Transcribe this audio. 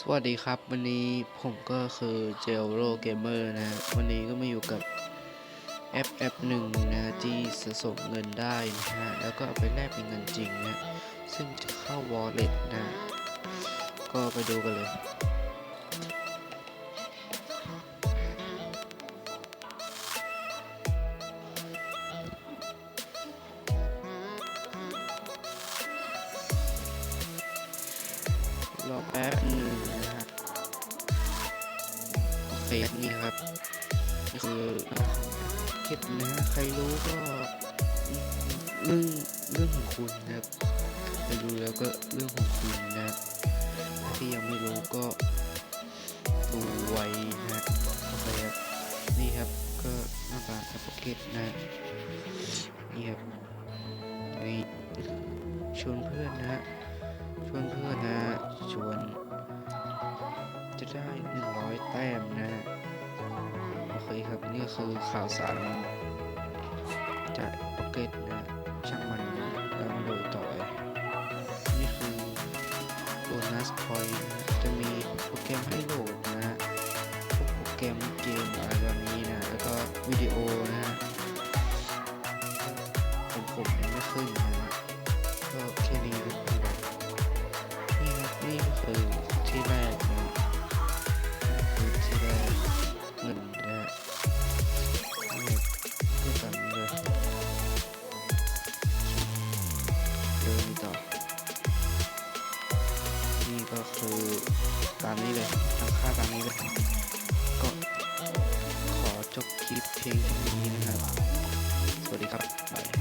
สวัสดีครับ วันนี้ผมก็คือเจลโรเกมเมอร์นะ วันนี้ก็มาอยู่กับแอปแอปหนึ่งนะที่สะสมเงินได้นะฮะ แล้วก็เอาไปแลกเป็นเงินจริงนะ ซึ่งจะเข้าวอลเล็ตนะ ก็ไปดูกันเลย รอแป๊บหนึ่งนะฮะโอเคนี่ครับนี่คือคลิปนะใครรู้ก็เรื่องเรื่องของคุณนะครับใครรู้แล้วก็เรื่องของคุณนะครับที่ยังไม่รู้ก็ดูไว้นะโอเคครับนี่ครับก็หน้าตาแอปเกตนะฮะนี่ครับนี่ชวนเพื่อนนะฮะ ชวนเพื่อนนะชวน จะได้100แต้มนะโอเคครับนี่ก็คือข่าวสารจากพ็อกเก็ตนะช่างมันแล้วมาดูต่อเลยนี่คือโบนัสคอยนะจะมีโปรแกรมให้โหลดนะพวกโปรแกรมเกมอะไรแบบนี้นะแล้วก็วิดีโอนะฮะผมผมยังไม่ขึ้นนะ ที่แรกนะคือที่แรกเงินนะนี่ก็ตามนี้เลยเดินต่อนี่ก็คือตามนี้เลยตั้งค่าตามนี้เลยก็ขอจบคลิปเพลงนี้นะครับ สวัสดีครับบาย